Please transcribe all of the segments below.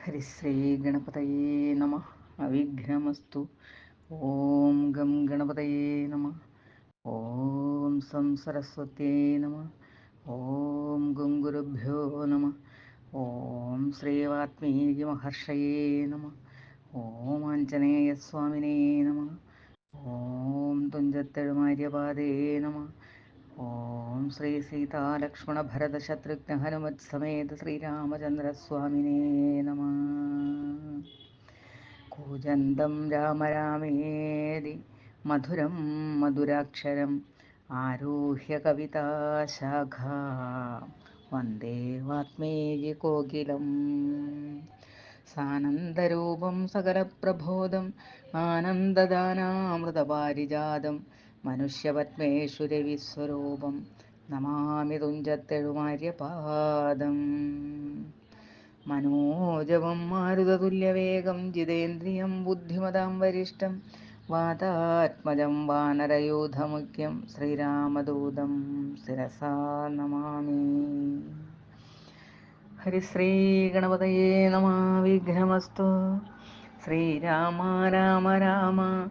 ഹരിശ്രീ ഗണപതയേ നമ അവിഘ്നമസ്തു ഓം ഗം ഗണപതയേ നമ ഓം സം സരസ്വത്യേ നമ ഓം ഗും ഗുരുഭ്യോ നമ ഓം ശ്രീവാത്മീകി മഹർഷയേ നമ ഓം ആഞ്ജനേയസ്വാമിനേ നമ ഓം തുഞ്ചത്തെഴുമാര്യപാദേ നമ ഓം ശ്രീ സീതാലക്ഷ്മണ ഭരത ശത്രുഘ്ന ഹനുമത് സമേത ശ്രീരാമചന്ദ്രസ്വാമിനേ നമ. കൂജന്തം രാമരാമേതി മധുരം മധുരാക്ഷരം ആരോഹ്യ കവിതാശാഖ വന്ദേ വാത്മേകി കോകിലം. സാനന്ദരൂപം സകലപ്രബോധം ആനന്ദദാനാമൃതപാരിജാതം മനുഷ്യപത്മേശ്വരവിസ്വരൂപം നമാമി തുഞ്ചത്തെഴുമാര്യപാദം മനോജവം മാരുതതുല്യവേഗം ജിതേന്ദ്രിയം ബുദ്ധിമതാം വരിഷ്ടം വാതാത്മജം വാനരയൂഥമുഖ്യം ശ്രീരാമദൂതം ശിരസാ നമാമി. ഹരിശ്രീ ഗണപതയേ നമ വിഘ്നമസ്തു. ശ്രീരാമ രാമ രാമ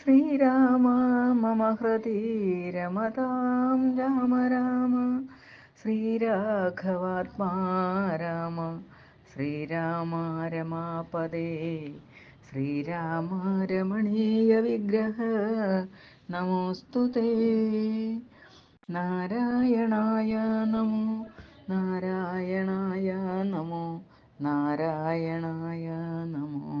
ശ്രീരാമ മമ ഹൃദി രമതാം രാമ രാമ. ശ്രീരാഘവാത്മാ രാമ ശ്രീരാമ രമാപദേ ശ്രീരാമ രമണീയ വിഗ്രഹ നമോസ്തു നാരായണായ നമോ നാരായണായ നമോ നാരായണായ നമോ.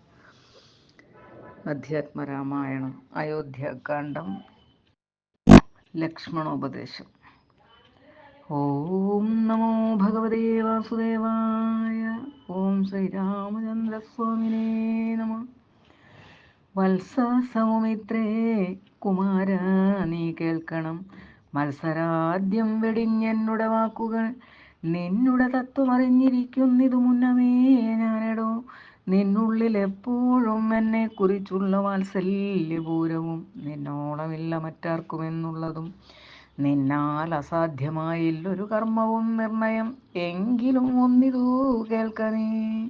അധ്യാത്മരാമായണം അയോധ്യാകാന്ഡം ലക്ഷ്മണോപദേശം. ഓം നമോ ഭഗവതേ വാസുദേവായ ഓം ശ്രീരാമചന്ദ്രസ്വാമിനേ നമ. വത്സ സൗമിത്രേ കുമാര നീ കേൾക്കണം. മത്സരാദ്യം വെടിഞ്ഞെന്നുടെ വാക്കുകൾ നിന്നുടെ തത്വമറിഞ്ഞിരിക്കുന്നിതു മുന്നമേ ഞാനെടോ. നിന്നുള്ളിൽ എപ്പോഴും എന്നെ കുറിച്ചുള്ള വാത്സല്യപൂരവും നിന്നോളമില്ല മറ്റാർക്കുമെന്നുള്ളതും നിന്നാൽ അസാധ്യമായില്ലൊരു കർമ്മവും നിർണയം. എങ്കിലും ഒന്നിതൂ കേൾക്കനേ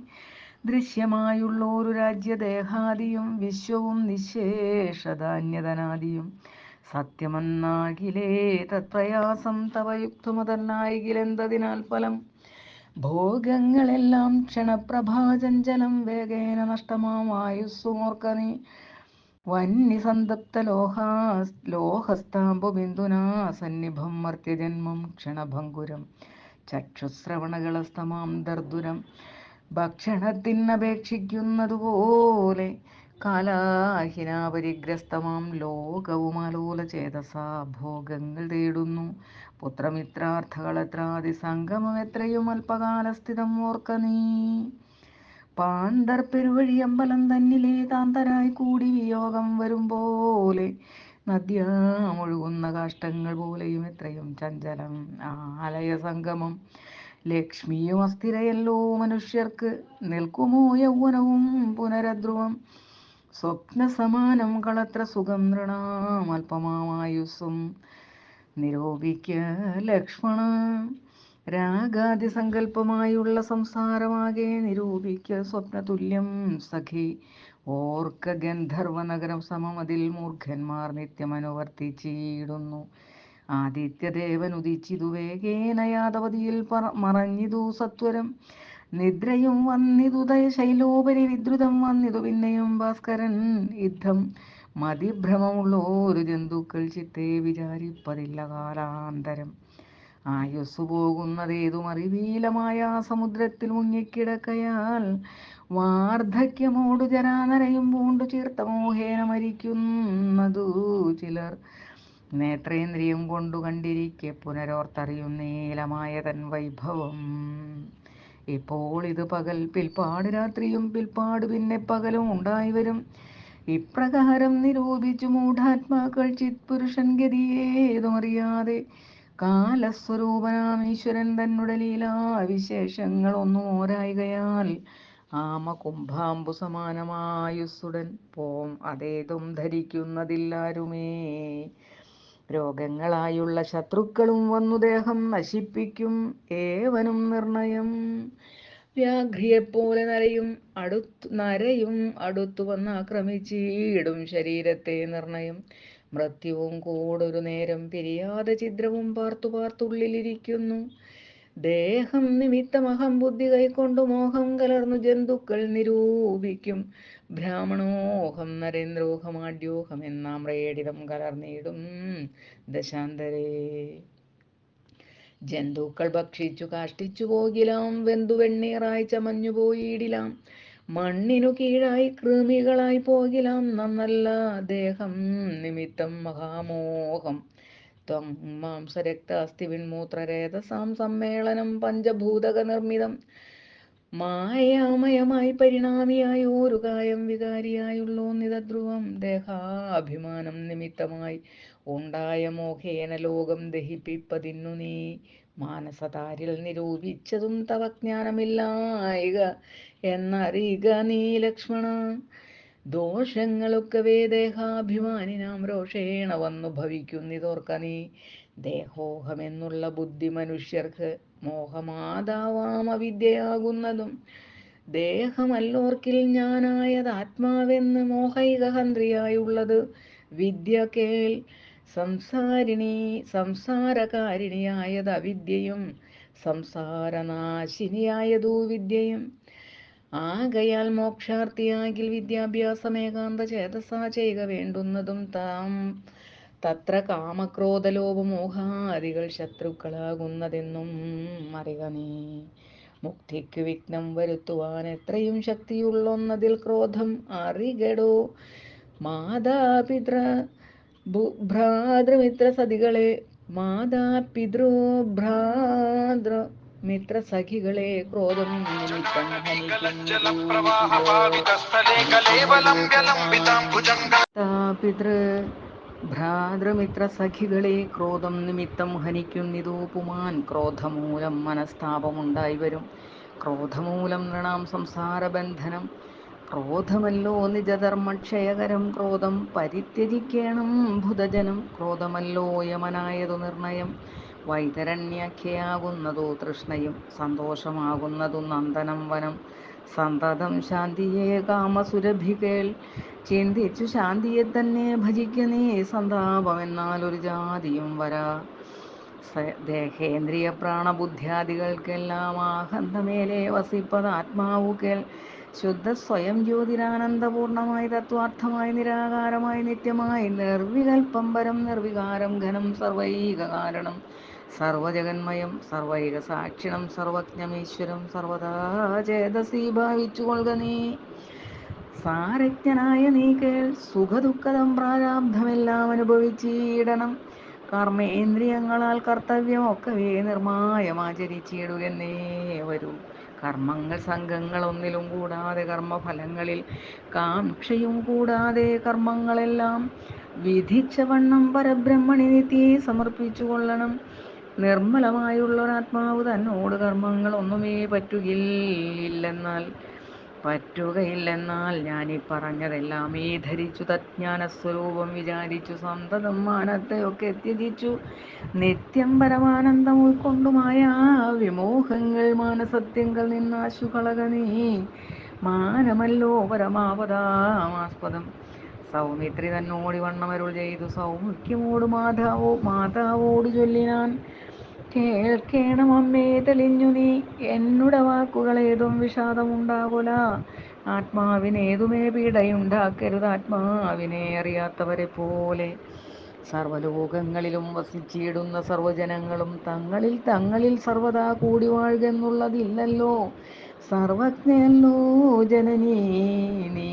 ദൃശ്യമായുള്ള ഒരു രാജ്യദേഹാദിയും വിശ്വവും നിശേഷധാന്യതനാദിയും സത്യമെന്നാകിലേ തത്പ്രയാസം തവയുക്തുമതന്നായികിലെന്തതിനാൽ ഫലം? ഭോഗങ്ങളെല്ലാം ക്ഷണപ്രഭാചഞ്ചലം വേഗേന നഷ്ടമായുസ്സുമോർക്ക നീ. വന്യസന്തപ്ത ലോഹാ ലോഹസ്താമ്പു ബിന്ദുനാ സന്നിഭം മർത്യജന്മം ക്ഷണഭങ്കുരം. ചക്ഷുശ്രവണകളസ്തമാം ദർദുരം. ഭക്ഷണത്തിനപേക്ഷിക്കുന്നതുപോലെ കാലാഹിനാപരിഗ്രസ്തമാം. ലോകവുമാലോല ചേതസാ ഭോഗങ്ങൾ തേടുന്നു. പുത്രമിത്രാർത്ഥകളെത്രാതി സംഗമം എത്രയും അല്പകാലസ്ഥിതം ഓർക്ക നീ. പാന്തർ പെരുവഴിയമ്പലം തന്നിലേ താന്തരായി കൂടി വിയോഗം വരും പോലെ. നദ്യാമൊഴുകുന്ന കാഷ്ടങ്ങൾ പോലെയും എത്രയും ചഞ്ചലം. ആലയ സംഗമം ലക്ഷ്മിയും അസ്ഥിരയല്ലോ മനുഷ്യർക്ക്. നിൽക്കുമോ യൗവനവും പുനരധ്രുവം. സ്വപ്ന സമാനം കളത്ര സുഖം നിരോപിക്ക ലക്ഷ്മണ. രാഗാദി സങ്കല്പമായുള്ള സംസാരമാകെ നിരൂപിക്ക സ്വപ്നതുല്യം സഖി. ഓർക്ക ഗന്ധർവ നഗരം അതിൽ മൂർഖന്മാർ നിത്യമനുവർത്തിച്ചിടുന്നു. ആദിത്യദേവൻ ഉദിച്ചിതു വേഗേന യാദവതിയിൽ മറഞ്ഞിതു സത്വരം. നിദ്രയും വന്നിതുദയ ശൈലോപരി വിദ്രുതം വന്നിതു പിന്നെയും ഭാസ്കരൻ യുദ്ധം. മതിഭ്രമമുള്ളോരു ജന്തുക്കൾ ചിത്തെ വിചാരിപ്പതില്ല കാലാന്തരം. ആയുസ് പോകുന്നതേതും അറിവീലമായ സമുദ്രത്തിൽ മുങ്ങിക്കിടക്കയാൽ വാർദ്ധക്യമോടു ജരാനരയും പൂണ്ടു ചീർത്ത മോഹേന മരിക്കുന്നതു ചിലർ. നേത്രേന്ദ്രിയം കൊണ്ടു കണ്ടിരിക്കെ പുനരോർത്തറിയുന്നേലമായ തൻ വൈഭവം. ഇപ്പോൾ ഇത് പകൽ പിൽപ്പാട് രാത്രിയും പിൽപ്പാട് പിന്നെ പകലും ഉണ്ടായി വരും. ഇപ്രകാരം നിരൂപിച്ചു മൂഢാത്മാക്കൾ ചിത് പുരുഷൻ ഗതിയേതുമറിയാതെ കാലസ്വരൂപനാം ഈശ്വരൻ തന്നുടെ ലീലാവിശേഷങ്ങളൊന്നും ഓരായികയാൽ. ആമ കുംഭാമ്പു സമാനമായുസ്സുടൻ പോം അതേതും ധരിക്കുന്നതില്ലാരുമേ. രോഗങ്ങളായുള്ള ശത്രുക്കളും വന്നു ദേഹം നശിപ്പിക്കും. ഏവനും നിർണയം. വ്യാഘ്രിയെപ്പോലെ നരയും അടുത്തു നരയും അടുത്തു വന്ന് ആക്രമിച്ചീടും ശരീരത്തെ നിർണയം. മൃത്യുവും കൂടൊരു നേരം പിരിയാതെ ചിദ്രവും പാർത്തു പാർത്തുള്ളിലിരിക്കുന്നു. ദേഹം നിമിത്തമഹം ബുദ്ധി കൈക്കൊണ്ടു മോഹം കലർന്നു ജന്തുക്കൾ നിരൂപിക്കും. ബ്രാഹ്മണോഹം നരേന്ദ്രോഹമാഡ്യോഹം എന്നാം റേഡിതം കലർന്നിടും ദശാന്തരേ. ജന്തുക്കൾ ഭക്ഷിച്ചു കാഷ്ടിച്ചു പോകിലാം വെന്തു വെണ്ണീറായി ചമഞ്ഞു പോയിടിലാം. മണ്ണിനു കീഴായി കൃമികളായി പോകിലാം നന്നല്ല ദേഹം നിമിത്തം മഹാമോഹം. ത്വം മാംസരക്താസ്തി വിൺമൂത്രരേതസാം സമ്മേളനം പഞ്ചഭൂതക നിർമ്മിതം മായാമയമായി പരിണാമിയായി ഒരു കായം വികാരിയായുള്ളോ നിതധ്രുവം. ദേഹാഭിമാനം നിമിത്തമായി ഉണ്ടായ മോഹേന ലോകം ദഹിപ്പിപ്പതിന്നു നീ. മാനസതാരിൽ നിരൂപിച്ചതും തവ ജ്ഞാനമില്ലായിക എന്നറിയുക നീ ലക്ഷ്മണ. ദോഷങ്ങളൊക്കവേ ദേഹാഭിമാനിനാം രോഷേണ വന്നു ഭവിക്കുന്നിതോർക്ക നീ. ദേഹോഹമെന്നുള്ള ബുദ്ധി മനുഷ്യർക്ക് മോഹമാതാവാം അവിദ്യയാകുന്നതും. ദേഹമല്ലോർക്കിൽ ഞാനായത് ആത്മാവെന്ന് മോഹൈകഹന്ത്രിയായുള്ളത്. വിദ്യ കേൾ സംസാരിണി സംസാരകാരിണിയായത് അവിദ്യയും സംസാരനാശിനിയായതു വിദ്യയും. ആകയാൽ മോക്ഷാർത്ഥിയാകിൽ വിദ്യാഭ്യാസം ഏകാന്ത ചേതസാ ചെയ്യുക വേണ്ടുന്നതും താം. തത്ര കാമക്രോധലോപമോഹാദികൾ ശത്രുക്കളാകുന്നതെന്നും അറിക മുക്തിക്ക് വിഘ്നം വരുത്തുവാൻ എത്രയും ശക്തിയുള്ളൊന്നതിൽ ക്രോധം അറികടോ. മാതാപിതൃ ഭ്രാതൃമിത്ര സതികളെ മാതാപിതൃ ഭ്രാതൃ മിത്ര സഖികളെ ക്രോധം പിതൃ ഭ്രാതൃമിത്ര സഖികളെ ക്രോധം നിമിത്തം ഹനിക്കുന്നിതു പുമാൻ. ക്രോധമൂലം മനസ്താപമുണ്ടായി വരും. ക്രോധമൂലം നൃണാം സംസാരബന്ധനം ക്രോധമല്ലോ നിജധർമ്മക്ഷയകരം ക്രോധം പരിത്യജിക്കേണം ഭുതജനം. ക്രോധമല്ലോ യമനായതു നിർണയം. വൈതരണ്യാഖ്യയാകുന്നതു തൃഷ്ണയും. സന്തോഷമാകുന്നതു നന്ദനം വനം. സന്തതം ശാന്തിയെ കാമസുരഭികേൾ ചിന്തിച്ചു ശാന്തിയെ തന്നെ ഭജിക്കനേ സന്താപമെന്നാൽ ഒരു ജാതിയും വരാ. ദേഹേന്ദ്രിയ പ്രാണബുദ്ധ്യാദികൾക്കെല്ലാം ആഹന്തമേലെ വസിപ്പത് ആത്മാവു കേൾ. ശുദ്ധ സ്വയം ജ്യോതിരാനന്ദപൂർണമായി തത്വാർത്ഥമായി നിരാകാരമായി നിത്യമായി നിർവികൽപ്പം പരം നിർവികാരം ഘനം സർവൈക കാരണം. സർവജഗന്മയം സർവൈക സാക്ഷിണം സർവജ്ഞമീശ്വരം സർവദാ ചേതസി ഭാവിച്ചു കൊള്ളുക നീ. സാരജ്ഞനായ നീ കേൾ സുഖദുഃഖദം പ്രാരാബ്ധമെല്ലാം അനുഭവിച്ചിടണം. കർമ്മേന്ദ്രിയങ്ങളാൽ കർത്തവ്യമൊക്കവേ നിർമായമാചരിച്ചിടുകന്നേ വരൂ. കർമ്മങ്ങൾ സംഘങ്ങളൊന്നിലും കൂടാതെ കർമ്മഫലങ്ങളിൽ കാംക്ഷയും കൂടാതെ കർമ്മങ്ങളെല്ലാം വിധിച്ച വണ്ണം പരബ്രഹ്മണി നിത്യേ സമർപ്പിച്ചു കൊള്ളണം. നിർമ്മലമായുള്ളൊരാത്മാവ് തന്നോട് കർമ്മങ്ങളൊന്നുമേ പറ്റുകയില്ലെന്നാൽ ഞാൻ ഈ പറഞ്ഞതെല്ലാം ഈ ധരിച്ചു തജ്ഞാന സ്വരൂപം വിചാരിച്ചു സന്തതം മാനത്തെയൊക്കെ ത്യജിച്ചു നിത്യം പരമാനന്ദം ഉൾക്കൊണ്ടുമായ വിമോഹങ്ങൾ മാനസത്യങ്ങൾ നിന്നാശു കളക നീ. മാനമല്ലോ പരമാവതാമാസ്പദം സൗമിത്രി തന്നോടി വണ്ണമരുൾ ചെയ്തു. സൗമുഖ്യമോട് മാതാവോ മാതാവോട് ചൊല്ലിനാൻ കേൾക്കേണം അമ്മേ തെളിഞ്ഞു നീ. എന്നുടെ വാക്കുകളേതും വിഷാദമുണ്ടാകുല ആത്മാവിനേതുമേ പീഡയുണ്ടാക്കരുത് ആത്മാവിനെ അറിയാത്തവരെ പോലെ. സർവലോകങ്ങളിലും വസിച്ചിടുന്ന സർവജനങ്ങളും തങ്ങളിൽ തങ്ങളിൽ സർവദാ കൂടി വാഴുകെന്നുള്ളതില്ലല്ലോ സർവജ്ഞയല്ലോ ജനനീ നീ.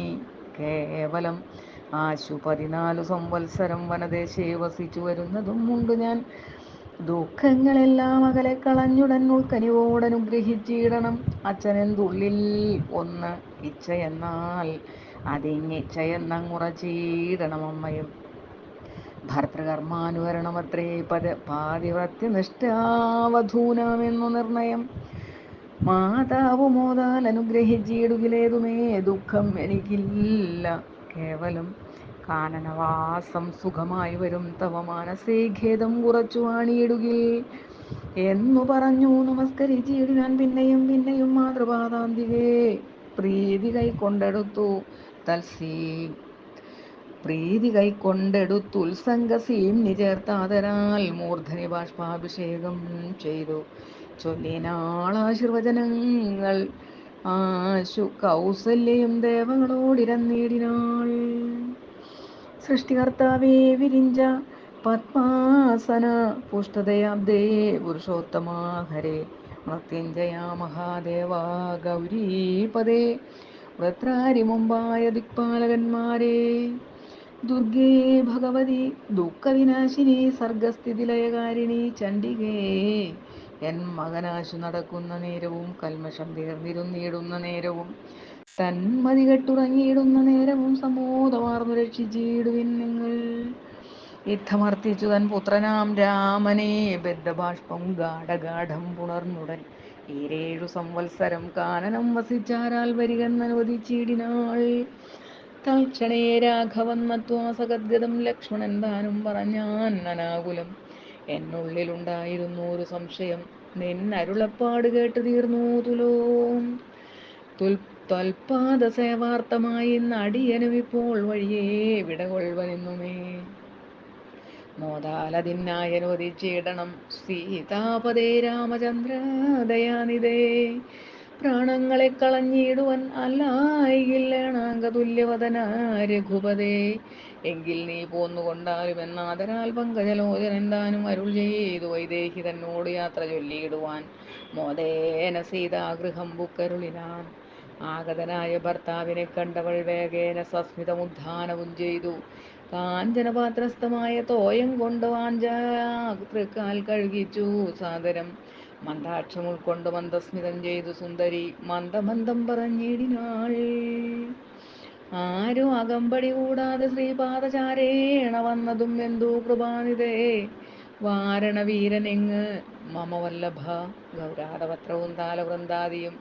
കേവലം ആശു പതിനാലു സംവത്സരം വനദേശേ വസിച്ചു വരുന്നതും ഉണ്ട് ഞാൻ. ദുഃഖങ്ങളെല്ലാം അകലെ കളഞ്ഞുടൻ ഉൾക്കനിവോടനുഗ്രഹിച്ചിടണം അച്ഛനെന്തുള്ളിൽ ഒന്ന് ഇച്ഛയെന്നാൽ അതിങ്ങിച്ഛയെന്നങ്ങുറച്ചിടണം അമ്മയും ഭർത്തൃകർമാനുകരണമത്രേ പദ പാതിവ്രത്യനിഷ്ഠാവധൂനാമെന്നു നിർണയം. മാതാവ് മോതാൽ അനുഗ്രഹിച്ചിടുകിലേതുമേ ദുഃഖം എനിക്കില്ല. കേവലം കാനനവാസം സുഖമായി വരും. തവ മാനസേ ഖേദം കുറച്ചു വാണിയിടുകിൽ. എന്നു പറഞ്ഞു നമസ്കരിച്ചിടിനാൻ പിന്നെയും പിന്നെയും മാതൃപാതാന്തികേ പ്രീതി കൈക്കൊണ്ടെടുത്തു തൽസീ. പ്രീതി കൈക്കൊണ്ടെടുത്തു കൈക്കൊണ്ടെടുത്തുത്സംഗസീം നിചേർത്താതരാൽ മൂർധനി ബാഷ്പാഭിഷേകം ചെയ്തു. ചൊല്ലിനാളാശീർവചനങ്ങൾ ആശു കൗസല്യയും ദേവകളോടിരന്നേടിനാൾ സൃഷ്ടികർത്താവേ വിരിഞ്ച പത്മാസന പുഷ്ടതയാബ്ദേ പുരുഷോത്തമാഹരേ. മൃത്യുഞ്ജയ മഹാദേവ ഗൗരീപദേ. വൃത്രാരി മുമ്പായ ദിക്പാലകന്മാരെ. ദുർഗേ ഭഗവതി ദുഃഖവിനാശിനി സർഗസ്ഥിതിലയകാരിണി ചണ്ഡികേ. എൻ മകനാശു നടക്കുന്ന നേരവും കൽമഷം തീർന്നിരുന്നിടുന്ന നേരവും തന്മതി കെട്ടുറങ്ങിയിടുന്ന നേരവും സമോദമാർന്നു രക്ഷിച്ചിടുവിൻ നിങ്ങൾ. യുദ്ധമർത്തിച്ചു തൻ പുത്രനാം രാമനെ. ബദ്ധബാഷ്പം ഗാഠഗാഠം പുണർന്നുടൻ ഈരേഴു സംവത്സരം കാനനം വസിച്ചാരാൽ വരികെന്നനുവദിച്ചിടിനാൾ. തൽക്ഷണേ രാഘവൻ നത്വാസഗദ്ഗതം ലക്ഷ്മണൻ താനും പറഞ്ഞാൻ അനാകുലം. എന്നുള്ളിലുണ്ടായിരുന്നു ഒരു സംശയം. നിന്നരുളപ്പാട് കേട്ട് തീർന്നു തുലോം. തുൽ ത്വൽപാദ സേവാർത്ഥമായി നടിയനുമിപ്പോൾ വഴിയേ വിടകൊള്ളുവനെന്നുമേ. മോദാലതിനായനുവദിച്ചിടണം സീതാപതേ രാമചന്ദ്ര ദയാനിതേ പ്രാണങ്ങളെ കളഞ്ഞിടുവൻ അല്ലായില്ലേണാംഗതുല്യവതന രഘുപതേ. എങ്കിൽ നീ പോന്നുകൊണ്ടാലും എന്നാദരാൽ പങ്കജലോചനൻ താനും അരുൾ ചെയ്തു വൈദേഹി തന്നോട് യാത്ര ചൊല്ലിയിടുവാൻ. മോദേന സീതാഗൃഹം ബുക്കരുളിനാൻ ആഗതനായ ഭർത്താവിനെ കണ്ടവൾ വേഗേന സസ്മിതമുദ്ധാനവും ചെയ്തു. കാഞ്ചനപാത്രസ്ഥമായ തോയം കൊണ്ട് വാഞ്ചാൽ കഴുകിച്ചു സാദരം. മന്ദാക്ഷം ഉൾക്കൊണ്ട് മന്ദസ്മിതം ചെയ്തു സുന്ദരി. മന്ദമന്ദം പറഞ്ഞിടിനാൾ. ആരും അകമ്പടി കൂടാതെ ശ്രീപാദചാരേണ വന്നതും എന്തോ കൃപാനിതേ വാരണവീരനെങ്ങ് മമവല്ലഭ ഗൗരാതപത്രവും താലവൃന്ദാദിയും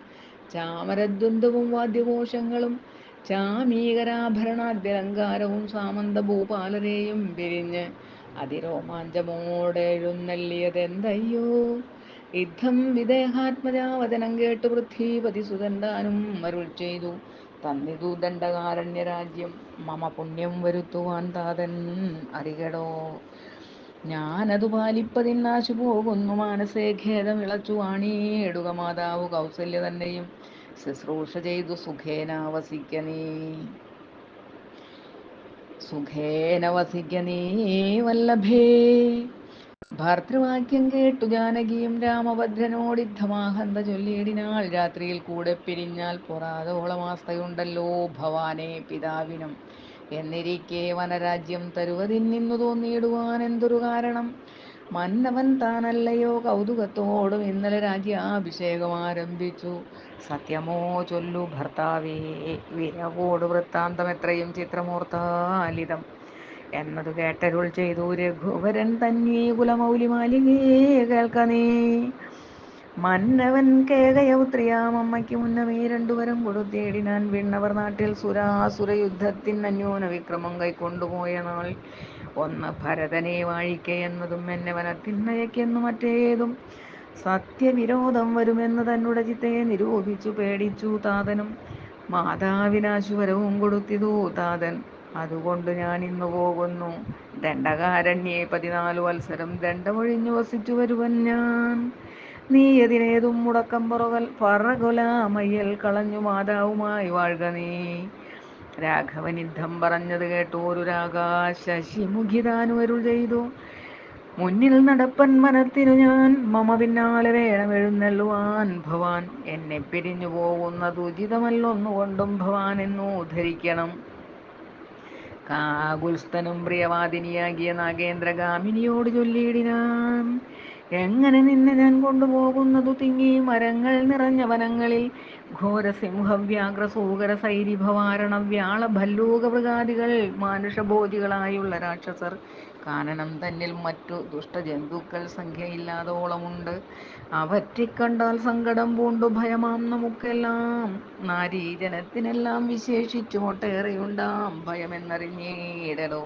ചാമരദ്വന്ദ്വും വാദ്യഘോഷങ്ങളും ചാമീകരാഭരണാദ്യലങ്കാരവും സാമന്ത ഭൂപാലരെയും പിരിഞ്ഞ് അതിരോമാഞ്ചമോടെഴുന്നള്ളിയതെന്തയ്യോ? യുദ്ധം വിദേഹാത്മജാവചനം കേട്ട് പൃഥ്വീപതി സുതന്താനും അരുൾ ചെയ്തു തന്നിതു ദണ്ഡകാരണ്യരാജ്യം മമ പുണ്യം വരുത്തുവാൻ താതൻ അറികടോ? ഞാനതു പാലിപ്പതിന്നാശു പോകുന്നു മാനസേ ഖേദം ഇളച്ചു വാണിയിടുക മാതാവ് കൗസല്യ തന്നെയും ശുശ്രൂഷ ചെയ്തു സുഖേന വസിക്ക നീ. സുഖേന വല്ലഭേ. ഭർത്തൃവാക്യം കേട്ടു ജാനകിയും രാമഭദ്രനോടിദ്ധമാഹന്ത ചൊല്ലിയിടിനാൾ രാത്രിയിൽ കൂടെ പിരിഞ്ഞാൽ പൊറാതോളമാസ്തയുണ്ടല്ലോ ഭവാനെ പിതാവിനും. എന്നിരിക്കെ വനരാജ്യം തരുവതിൽ നിന്നു തോന്നിയിടുവാൻ എന്തൊരു കാരണം? മന്നവൻ താനല്ലയോ കൗതുകത്തോടും ഇന്നലെ രാജ്യാഭിഷേകം ആരംഭിച്ചു. സത്യമോ ചൊല്ലു ഭർത്താവേ വിരവോട് വൃത്താന്തം എത്രയും ചിത്രമൂർത്താലിതം എന്നതു കേട്ടരുൾ ചെയ്തു രഘുവരൻ തന്നീ കുലമൗലിമാലികേ കേൾക്ക നീ. മന്നവൻ കേകയൗത്രിയാമമ്മയ്ക്ക് മുന്നമേ രണ്ടുവരം കൊടുത്തേടിനാൻ വിണ്ണവർ നാട്ടിൽ സുരാസുര യുദ്ധത്തിൻ അന്യോന വിക്രമം കൈക്കൊണ്ടുപോയ നാൾ ഒന്ന് ഭരതനെ വാഴിക്ക എന്നതും എന്നെ വനത്തിന്നയക്കെന്നു മറ്റേതും സത്യവിരോധം വരുമെന്ന് തന്നുടെ ചിത്തയെ നിരൂപിച്ചു പേടിച്ചു താതനും. മാതാവിനാശുവരവും കൊടുത്തിതു താതൻ. അതുകൊണ്ട് ഞാൻ ഇന്നു പോകുന്നു. ദണ്ഡകാരണ്യെ പതിനാല് വത്സരം ദണ്ഡമൊഴിഞ്ഞു വസിച്ചു വരുവൻ ഞാൻ. നീ എതിനേതും മുടക്കം പുറകൽ പറകുല മയ്യൽ കളഞ്ഞു മാതാവുമായി വാഴുക നീ. രാഘവനിദ്ധം പറഞ്ഞത് കേട്ടോരു ഒരു രാഗാ ശശിമുഖിതാനുവരുൾ ചെയ്തു. മുന്നിൽ നടപ്പൻ മനത്തിനു ഞാൻ മമ പിന്നാലെ വേണം എഴുന്നള്ളുവാൻ. ഭവാൻ എന്നെ പിരിഞ്ഞു പോകുന്നത് ഉചിതമല്ലൊന്നുകൊണ്ടും ഭവാൻ എന്നു ധരിക്കണം കാകുൽസ്ഥനും പ്രിയവാദിനിയാകിയ നാഗേന്ദ്രഗാമിനിയോട് ചൊല്ലിയിടിനാൻ എങ്ങനെ നിന്നെ ഞാൻ കൊണ്ടുപോകുന്നതു? തിങ്ങി മരങ്ങൾ നിറഞ്ഞ വനങ്ങളിൽ ഘോരസിംഹവ്യാഗ്ര സൂകര സൈരിഭവാരണ വ്യാള ഭല്ലൂക മൃഗാദികൾ മാനുഷബോധികളായുള്ള രാക്ഷസർ. കാനനം തന്നിൽ മറ്റു ദുഷ്ടജന്തുക്കൾ സംഖ്യയില്ലാതോളമുണ്ട്. അവറ്റിക്കണ്ടാൽ സങ്കടം പൂണ്ടു ഭയമാം നമുക്കെല്ലാം. നാരീജനത്തിനെല്ലാം വിശേഷിച്ചു ഒട്ടേറെയുണ്ടാം ഭയമെന്നറിഞ്ഞേടലോ.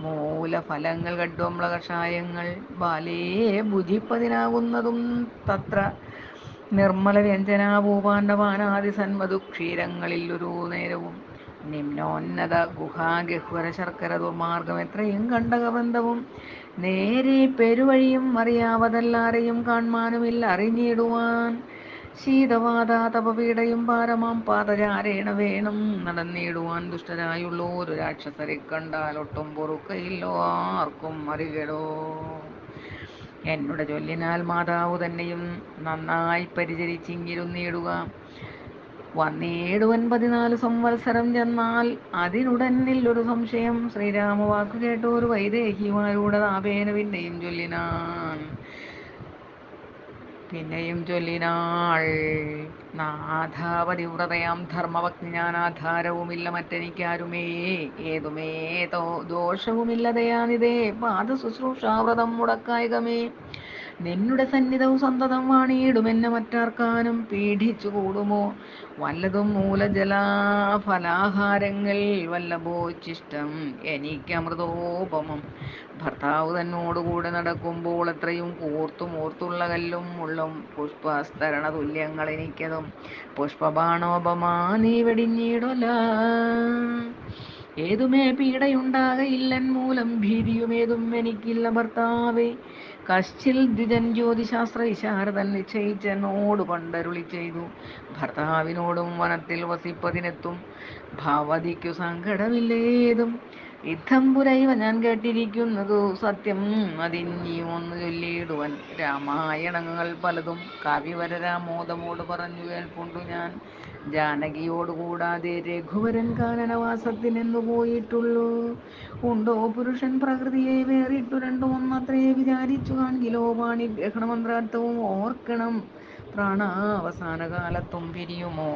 മൂലഫലങ്ങൾ കഡ്വമ്ല കഷായങ്ങൾ. ബാലേ ബുധിപ്പതിനാകുന്നതും തത്ര. നിർമ്മല വ്യഞ്ജനാഭൂപാണ്ഡവാനാദി സന്മതു ക്ഷീരങ്ങളിൽ ഒരു നേരവും. നിമ്നോന്നത ഗുഹാഗഹ്വര ശർക്കര ദുർമാർഗം എത്രയും കണ്ടകബന്ധവും. നേരെ പെരുവഴിയും അറിയാവതല്ലാരെയും കാൺമാനുമില്ല അറിഞ്ഞിടുവാൻ ശീതവാത തപപീഡയും പാരമാം പാതചാരേണ വേണം. നടന്നിടുവാൻ ദുഷ്ടരായുള്ള ഒരു രാക്ഷസരെ കണ്ടാൽ ഒട്ടും പൊറുക്കയില്ലോ ആർക്കും അറികടോ എന്നുടെ ചൊല്ലിനാൽ മാതാവ് തന്നെയും നന്നായി പരിചരിച്ചിങ്ങിരുന്നിടുക വന്നേടുവൻ പതിനാല് സംവത്സരം ചെന്നാൽ അതിനുടനിൽ ഒരു സംശയം. ശ്രീരാമ വാക്കു കേട്ട ഒരു വൈദേഹിമാരുടെ താപേന ചൊല്ലിനാൻ പിന്നെയും ചൊല്ലിനാൾ. നാഥാപതിവ്രതയാം ആധാരവുമില്ല മറ്റെനിക്കാരുമേ. ഏതുമേ തോ പാദ ശുശ്രൂഷാവ്രതം മുടക്കായകമേ. നിന്നുടെ സന്നിധവും സന്തതം വാണിയിടുമെന്നെ മറ്റാർക്കാനും പീഡിച്ചു കൂടുമോ വല്ലതും മൂലജലാഫലാഹാരങ്ങൾ വല്ലഭോച്ചിഷ്ടം എനിക്ക് അമൃതോപമം ഭർത്താവ് തന്നോടുകൂടെ നടക്കുമ്പോൾ അത്രയും ഓർത്തും ഓർത്തുള്ള കല്ലും മുള്ളും പുഷ്പസ്തരണ തുല്യങ്ങൾ എനിക്കതും. പുഷ്പബാണോപമാ നീ വെടിഞ്ഞിടല. ഏതുമേ പീഡയുണ്ടാകയില്ലൻ മൂലം ഭീതിയുമേതും എനിക്കില്ല ഭർത്താവേ. കശ്ചിൽ ദ്വിജൻ ജ്യോതിശാസ്ത്ര വിശാരദൻ നിശ്ചയിച്ചെന്നോട് പണ്ടരുളി ചെയ്തു. ഭർത്താവിനോടും വനത്തിൽ വസിപ്പതിനെത്തും. ഭവതിക്കു സങ്കടമില്ലേതും. യുദ്ധം പുരൈവ ഞാൻ കേട്ടിരിക്കുന്നതു സത്യം. അതിനിയും ഒന്ന് ചൊല്ലിയിടുവൻ രാമായണങ്ങൾ പലതും കവിവരരാമോദമോട് പറഞ്ഞു കേൾപ്പുണ്ടു ഞാൻ. ജാനകിയോട് കൂടാതെ രഘുവരൻ കാനനവാസത്തിനെന്നു പോയിട്ടുള്ളൂ. ഉണ്ടോ പുരുഷൻ പ്രകൃതിയെ വേറിട്ടു രണ്ടു ഒന്നത്രേ വിചാരിച്ചു കാണിലോ പാണി ഗ്രഹണമന്ത്രാർത്ഥവും ഓർക്കണം. പ്രാണാവസാന കാലത്തും പിരിയുമോ?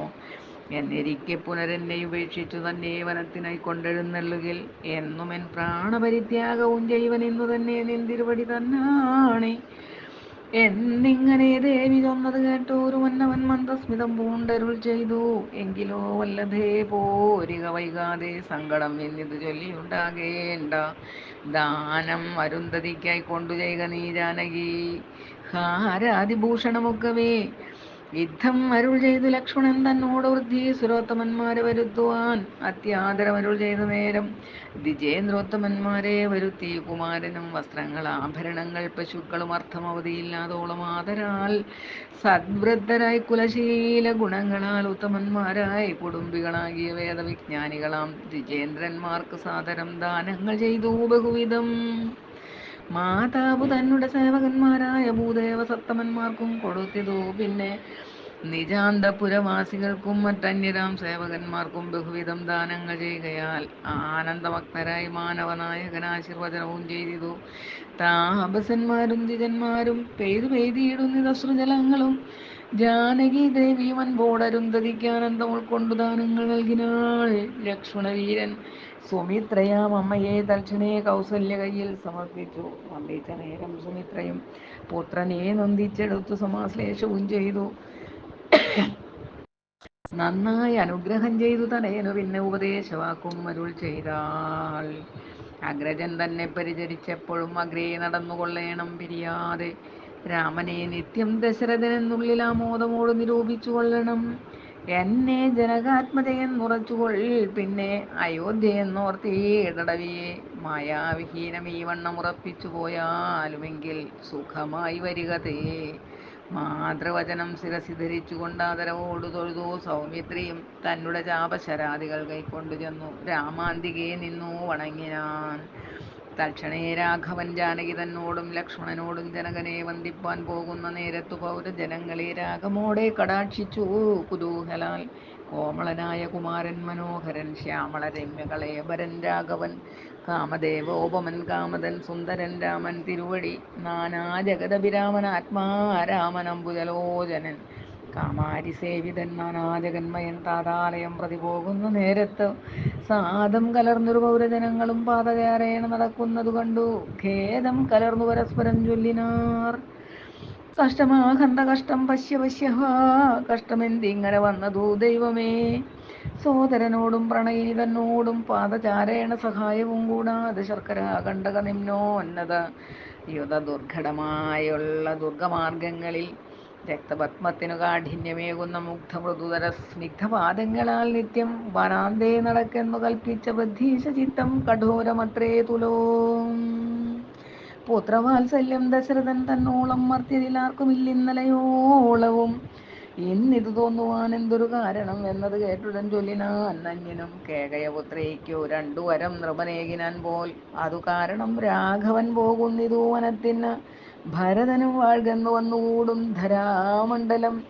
എന്നിരിക്കെ പുനരെന്നെ ഉപേക്ഷിച്ചു തന്നെ വനത്തിനായി കൊണ്ടെഴുന്നള്ളുകിൽ എന്നും എൻ പ്രാണപരിത്യാഗവും ചെയ്വനെന്നു തന്നെ നിന്തിരുവടി തന്നാണ്. എന്നിങ്ങനെ ദേവി ചൊന്നത് കേട്ടു ഒരു മന്നവൻ മന്ദസ്മിതം പൂണ്ടരുൾ ചെയ്തു. എങ്കിലോ വല്ലതേ പോരുക വൈകാതെ സങ്കടം എന്നിത് ചൊല്ലിയുണ്ടാകേണ്ട. ദാനം അരുന്ധതിക്കായി കൊണ്ടു ചെയ്യുക നീ ജാനകി. ഹാരാതിഭൂഷണമൊക്കവേ യുദ്ധം അരുൾ ചെയ്തു ലക്ഷ്മണൻ തന്നോട് വൃദ്ധി സുരോത്തമന്മാരെ വരുത്തുവാൻ അത്യാദരമരുൾ ചെയ്ത നേരം ദ്വിജേന്ദ്രോത്തമന്മാരെ വരുത്തി. കുമാരനും വസ്ത്രങ്ങൾ ആഭരണങ്ങൾ പശുക്കളും അർത്ഥം അവധിയില്ലാതോളം ആദരാൽ സദ്വൃദ്ധരായി കുലശീല ഗുണങ്ങളാൽ ഉത്തമന്മാരായി കുടുംബികളാകിയ വേദവിജ്ഞാനികളാം. ദ്വിജേന്ദ്രന്മാർക്ക് സാദരം ദാനങ്ങൾ ചെയ്തു. ബഹുവിധം മാതാവ് തന്നുടെ സേവകന്മാരായ ഭൂദേവ സത്തമന്മാർക്കും കൊടുത്തിതു. പിന്നെ നിജാന്തപുരവാസികൾക്കും മറ്റന്യരാം സേവകന്മാർക്കും ബഹുവിധം ദാനങ്ങൾ ചെയ്യുകയാൽ ആനന്ദഭക്തരായി മാനവനായകൻ ആശീർവചനവും ചെയ്തിതു. താപസന്മാരും ദ്വിജന്മാരും പെയ്തു പെയ്തിയിടുന്നിത സൃജലങ്ങളും ജാനകി ദേവിയും അൻപോടരുന്തതിക്ക് ഉൾക്കൊണ്ടു ദാനങ്ങൾ നൽകിനാൾ. ലക്ഷ്മണവീരൻ സുമിത്രയാം അമ്മയെ തൽക്ഷണേ കൗസല്യ കയ്യിൽ സമർപ്പിച്ചു. വന്ദിച്ച നേരം സുമിത്രയും പുത്രനെ നന്ദിച്ചെടുത്തു സമാശ്ലേഷവും ചെയ്തു. നന്നായി അനുഗ്രഹം ചെയ്തു തനയനു പിന്നെ ഉപദേശവാക്കും അരുൾ ചെയ്താൽ. അഗ്രജൻ തന്നെ പരിചരിച്ചപ്പോഴും അഗ്രേ നടന്നുകൊള്ളേണം പിരിയാതെ. രാമനെ നിത്യം ദശരഥനെന്നുള്ളിൽ ആമോദമോട് നിരൂപിച്ചു കൊള്ളണം. എന്നെ ജനകാത്മജയെന്നുറച്ചുകൊൾ പിന്നെ അയോധ്യയെന്നോർത്തേടവിയെ മായാവിഹീനം ഈ വണ്ണം ഉറപ്പിച്ചു പോയാലുമെങ്കിൽ സുഖമായി വരിക തേ. മാതൃവചനം ശിരസി ധരിച്ചുകൊണ്ട് ആദരവോടു തൊഴുതു സൗമിത്രിയും തന്നുടെ ചാപശരാദികൾ കൈക്കൊണ്ടു ചെന്നു. രാമാന്തികെ നിന്നു വണങ്ങിനാൻ. തൽക്ഷണേ രാഘവൻ ജാനകി തന്നോടും ലക്ഷ്മണനോടും ജനകനെ വന്ദിപ്പാൻ പോകുന്ന നേരത്തു പൗരജനങ്ങളെ രാഗമോടെ കടാക്ഷിച്ചു. കുതൂഹലാൽ കോമളനായ കുമാരൻ മനോഹരൻ ശ്യാമള രമ്യകളേബരൻ രാഘവൻ കാമദേവോപമൻ കാമതൻ സുന്ദരൻ രാമൻ തിരുവടി നാനാ ജഗതപിരാമൻ ആത്മാരാമൻ അംബുജലോചനൻ കാമാരി സേവിതൻ നാനാജഗന്മയൻ താതാലയം പ്രതി പോകുന്ന നേരത്ത്. സാദം കലർന്നൊരു പൗരജനങ്ങളും പാതകയറേണ നടക്കുന്നതു കണ്ടു. ഖേദം കലർന്നു പരസ്പരം ചൊല്ലിനാർ. കഷ്ടമാഹന്ത കഷ്ടം പശ്യ പശ്യ കഷ്ടമെന്തിങ്ങനെ വന്നതു ദൈവമേ? സോദരനോടും പ്രണയിതനോടും പാദചാരേണ സഹായവും കൂടാതെ ശർക്കര കണ്ടക നിമ്നോന്നത യുധ ദുർഘടമായുള്ള ദുർഗമാർഗങ്ങളിൽ രക്തപത്മത്തിനു കാഠിന്യമേകുന്ന മുഗ്ധമൃദുതര സ്നിഗ്ധപാദങ്ങളാൽ നിത്യം വനാന്തേ നടക്കെന്നു കൽപ്പിച്ച ബദ്ധീശ ചിത്തം കഠോരമത്രേ തുലോ. പുത്രവാത്സല്യം ദശരഥൻ തന്നോളം മർത്യരിലാർക്കുമില്ലിന്നലയോളവും ഇന്നിത് തോന്നുവാൻ എന്തൊരു കാരണം എന്നത് കേട്ടുടൻ ചൊല്ലിനാൻ നന്യനും കേകയപുത്രയ്ക്കോ രണ്ടു വരം നൃപനേകിനാൻ പോൽ. അതു കാരണം രാഘവൻ പോകുന്നിതു വനത്തിന് ഭരതനും വാഴ്കന്നു വന്നുകൂടും ധരാമണ്ഡലം.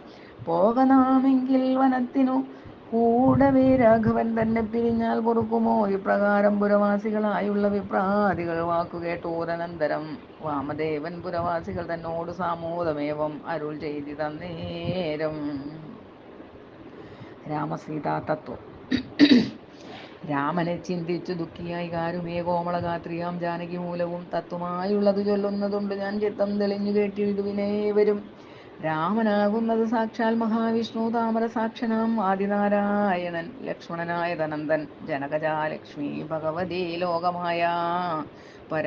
പോകനാമെങ്കിൽ വനത്തിനു കൂടവേ രാഘവൻ തന്നെ പിരിഞ്ഞാൽ പൊറുക്കുമോ? ഇപ്രകാരം പുരവാസികളായുള്ള വിപ്രാദികൾ വാക്കുകേട്ടൂരനന്തരം വാമദേവൻ പുരവാസികൾ തന്നോട് സാമോദമേവം അരുൾ ചെയ്തി തന്നേരം. രാമസീതാ തത്വം. രാമനെ ചിന്തിച്ചു ദുഃഖിയായി കാരുമേ കോമളഗാത്രിയാം ജാനകി മൂലവും തത്വമായുള്ളത് ചൊല്ലുന്നതുണ്ട്. ഞാൻ ചിത്തം തെളിഞ്ഞു കേട്ടിടുവിനേവരും രാമനാകുന്നത് സാക്ഷാൽ മഹാവിഷ്ണു താമര സാക്ഷനാം ആദിനാരായണൻ ലക്ഷ്മണനായ തനന്ദൻ ജനകജാ ലക്ഷ്മി ഭഗവതി ലോകമായ പര.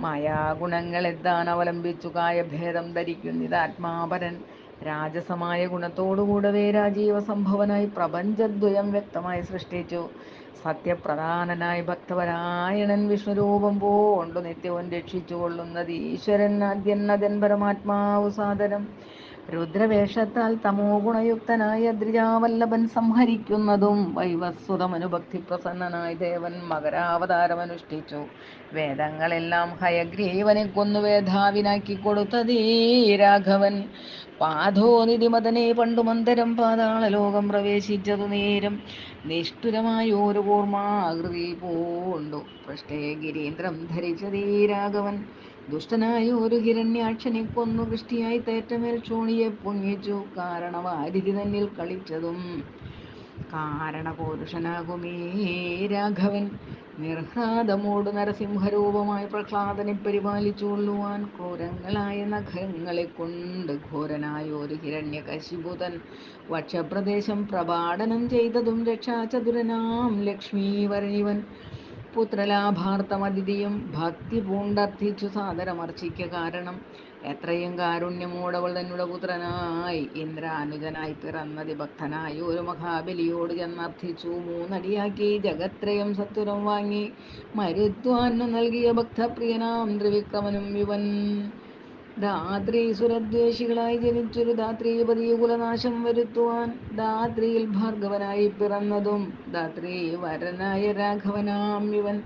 മായാഗുണങ്ങളെത്താൻ അവലംബിച്ചു കായഭേദം ധരിക്കുന്നിതാത്മാപരൻ രാജസമായ ഗുണത്തോടുകൂടവേ രാജീവ സംഭവനായി പ്രപഞ്ചദ്വയം വ്യക്തമായി സൃഷ്ടിച്ചു. സത്യപ്രധാനനായി ഭക്തപരായണൻ വിഷ്ണുരൂപം പോണ്ടു നിത്യവും രക്ഷിച്ചുകൊള്ളുന്നത് ഈശ്വരൻ ആദ്യന്നതൻ പരമാത്മാവു സാദരം രുദ്രവേഷത്താൽ തമോ ഗുണയുക്തനായ ദ്രിജാവല്ലഭൻ സംഹരിക്കുന്നതും വൈവസ്വതമനുഭക്തി പ്രസന്നനായി ദേവൻ മകരാവതാരമനുഷ്ഠിച്ചു. വേദങ്ങളെല്ലാം ഹയഗ്രീവനെ കൊന്നു വേധാവിനാക്കി കൊടുത്തതീ രാഘവൻ. പാധോനിധിമതനെ പണ്ടു മന്ദരം പാതാള ലോകം പ്രവേശിച്ചതു നേരം നിഷ്ഠുരമായൊരു കൂർമാകൃതി പൂണ്ടു. പൃഷ്ഠേ ഗിരീന്ദ്രം ധരിച്ചതീ രാഘവൻ. ദുഷ്ടനായ ഒരു ഹിരണ്യാക്ഷനെ കൊന്നു. വൃഷ്ടിയായി തേറ്റമേൽ ചോണിയെ പൊങ്ങിച്ചു. കാരണവാരിധി തന്നിൽ കളിച്ചതും കാരണപൗരുഷനാകുമേ രാഘവൻ. നിർഹ്ലാദമോട് നരസിംഹരൂപമായി പ്രഹ്ലാദനെ പരിപാലിച്ചുകൊള്ളുവാൻ ക്രൂരങ്ങളായ നഖങ്ങളെ കൊണ്ട് ഘോരനായ ഒരു ഹിരണ്യകശിപുതൻ വക്ഷപ്രദേശം പ്രപാടനം ചെയ്തതും രക്ഷാചതുരനാം ലക്ഷ്മീ വരണിവൻ പുത്രലാഭാർത്ഥമതിഥിയും ഭക്തി പൂണ്ടർത്ഥിച്ചു സാദരമർച്ചിക്ക കാരണം എത്രയും കാരുണ്യമോടവൾ തന്നുടെ പുത്രനായി. ഇന്ദ്രാനുജനായി പിറന്നതി ഭക്തനായി ഒരു മഹാബലിയോട് ചെന്നർത്ഥിച്ചു. മൂന്നടിയാക്കി ജഗത്രയം സത്വരം വാങ്ങി മരുത്വാന്നു നൽകിയ ഭക്തപ്രിയനാം ത്രിവിക്രമനും ഇവൻ. ധാത്രി സുരദ്വേഷികളായി ജനിച്ചൊരു ധാത്രീപതി കുലനാശം വരുത്തുവാൻ ധാത്രിയിൽ ഭാർഗവനായി പിറന്നതും ധാത്രി വരനായ രാഘവനാം ഇവൻ.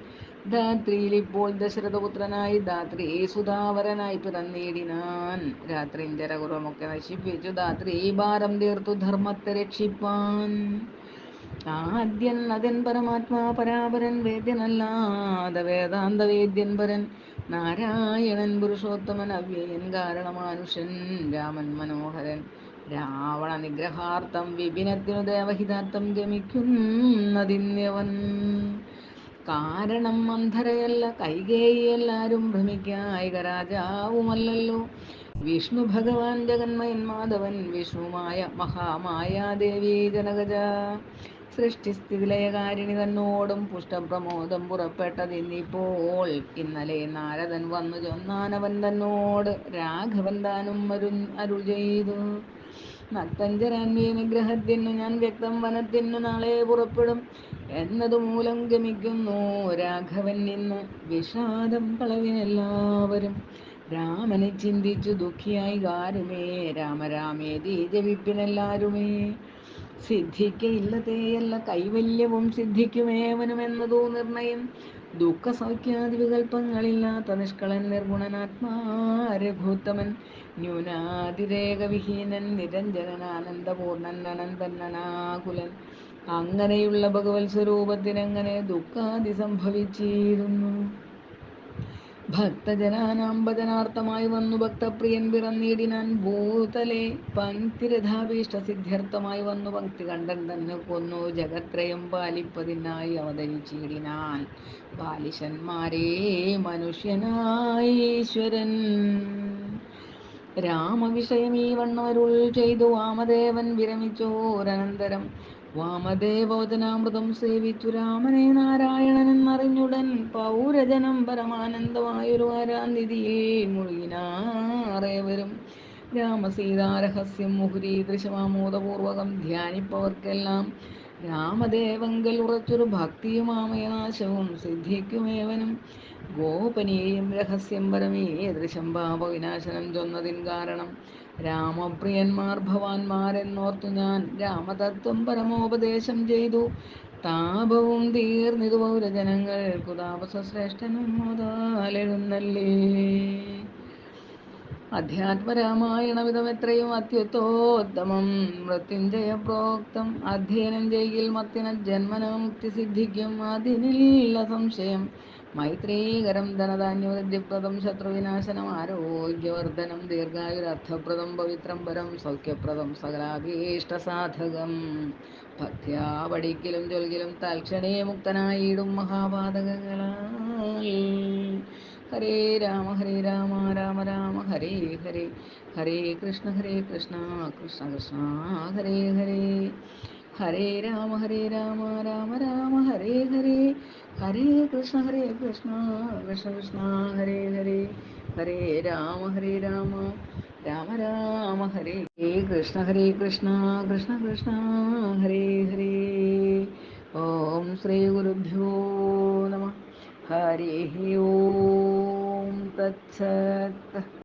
ധാത്രിയിൽ ഇപ്പോൾ ദശരഥപുത്രനായി ധാത്രി സുധാവരനായി പിറന്നേടിനാൻ രാത്രിഞ്ചരകുറമൊക്കെ നശിപ്പിച്ചു ധാത്രി ഭാരം തീർത്തു ധർമ്മത്തെ രക്ഷിപ്പാൻ. ആദ്യൻ അതൻ പരമാത്മാ പരാപരൻ വേദ്യനല്ലാതെ വേദാന്ത വേദ്യൻ പരൻ നാരായണൻ പുരുഷോത്തമൻ അവ്യയൻ കാരണമാനുഷൻ രാമൻ മനോഹരൻ. രാവണ നിഗ്രഹാർത്ഥം വിപിനത്തിനു ദേവഹിതാർത്ഥം ഗമിക്കുന്നതിന്യവൻ കാരണം അന്ധരയല്ല കൈകേയി എല്ലാരും ഭ്രമിക്കായിക രാജാവുമല്ലല്ലോ വിഷ്ണു ഭഗവാൻ ജഗന്മയൻ മാധവൻ വിഷ്ണുമായ മഹാമായാദേവി ജനകജ. സൃഷ്ടിസ്ഥിതിലയകാരിണി തന്നോടും പുഷ്ടപ്രമോദം പുറപ്പെട്ടതിന്നിപ്പോൾ ഇന്നലെ നാരദൻ വന്നു ചൊന്നാനവൻ തന്നോട് രാഘവൻ താനും അരു അരുൾ ചെയ്തു. നക്തഞ്ചരാൻവിനുഗ്രഹത്തിനു ഞാൻ വ്യക്തം വനത്തിനു നാളെ പുറപ്പെടും എന്നതു മൂലം ഗമിക്കുന്നു. രാഘവൻ നിന്ന് വിഷാദം കളവിനെല്ലാവരും രാമനെ ചിന്തിച്ചു ദുഃഖിയായി. കാരുമേ രാമരാമേതി ജപിപ്പിനെല്ലാരുമേ സിദ്ധിക്കയില്ലതേയല്ല കൈവല്യവും സിദ്ധിക്കുമേവനുമെന്നതോ നിർണയം. ദുഃഖ സൗഖ്യാദി വികല്പങ്ങളില്ലാത്ത നിഷ്കളൻ നിർഗുണനാത്മാ രഘുത്തമൻ ന്യൂനാതിരേകവിഹീനൻ നിരഞ്ജനൻ ആനന്ദപൂർണൻ അനന്തനാകുലൻ അങ്ങനെയുള്ള ഭഗവത് സ്വരൂപത്തിനെങ്ങനെ ദുഃഖാദി സംഭവിച്ചിരുന്നു ഭക്തജനാനാം ഭജനാർത്ഥമായി വന്നു ഭക്തപ്രിയൻ പിറന്നീടിനാൻ ഭൂതലെ പങ്ക്തിരഥാഭീഷ്ട സിദ്ധ്യർത്ഥമായി വന്നു ഭക്തി കണ്ടൻ തന്നെ കൊന്നു ജഗത്രയം പാലിപ്പതിനായി അവതരിച്ചിടിനാൻ ബാലിശന്മാരെ മനുഷ്യനായി ഈശ്വരൻ. രാമവിഷയം ഈ വണ്ണമരുൾ ചെയ്തു വാമദേവൻ വിരമിച്ചോരനന്തരം വാമദേവവചനാമൃതം സേവിച്ചു രാമനെ നാരായണൻ എന്നറിഞ്ഞുടൻ പൗരജനം പരമാനന്ദമായൊരു ആരാനിധിയിൽ മുഴുകിനാറേവരും രാമസീതാരഹസ്യം മുഹുരി ദൃശമാമോദപൂർവകം ധ്യാനിപ്പവർക്കെല്ലാം രാമദേവങ്കൽ ഉറച്ചൊരു ഭക്തിയുമാമയനാശവും സിദ്ധിക്കുമേവനും. ഗോപനീയം രഹസ്യം പരമേ ദൃശം പാപവിനാശനം ചൊന്നതിൻ കാരണം രാമപ്രിയന്മാർ ഭവാന്മാരെന്നോർത്തു ഞാൻ രാമതത്വം പരമോപദേശം ചെയ്തു. താപവും തീർന്നിതു പൗരജനങ്ങൾക്കു കുതാപസശ്രേഷ്ഠനും മുതാലെഴുന്നല്ലേ അധ്യാത്മരാമായണവിധമെത്രയും അത്യുത്തോത്തമം മൃത്യുഞ്ജയ പ്രോക്തം അധ്യയനം ചെയ്യിൽ മത്തിന ജന്മനമുക്തി സിദ്ധിക്കും അതിനില്ല സംശയം. മൈത്രീകരം ധനധാന്യവൃദ്ധിപ്രദം ശത്രുവിനാശനം ആരോഗ്യവർദ്ധനം ദീർഘായുരർത്ഥപ്രദം പവിത്രം പരം സൗഖ്യപ്രദം സകലാഭീഷ്ടസാധകം. സാധകം പഠിക്കലും ചൊൽകിലും തൽക്ഷണേ മുക്തനായിടും മഹാപാതകങ്ങളാൽ. ഹരേ രാമ ഹരേ രാമ രാമ രാമ ഹരേ ഹരേ ഹരേ കൃഷ്ണ ഹരേ കൃഷ്ണ കൃഷ്ണ കൃഷ്ണ ഹരേ ഹരേ ഹരേ രാമ ഹരേ രാമ രാമ രാമ ഹരേ ഹരേ ഹരേ കൃഷ്ണ ഹരേ കൃഷ്ണ കൃഷ്ണ കൃഷ്ണ ഹരേ ഹരേ ഹരേ രാമ ഹരേ രാമ രാമ രാമ ഹരേ കൃഷ്ണ ഹരേ കൃഷ്ണ കൃഷ്ണ കൃഷ്ണ ഹരേ ഹരേ ഓം ശ്രീ ഗുരുഭ്യോ നമ ഹരി ഓം തത്സത്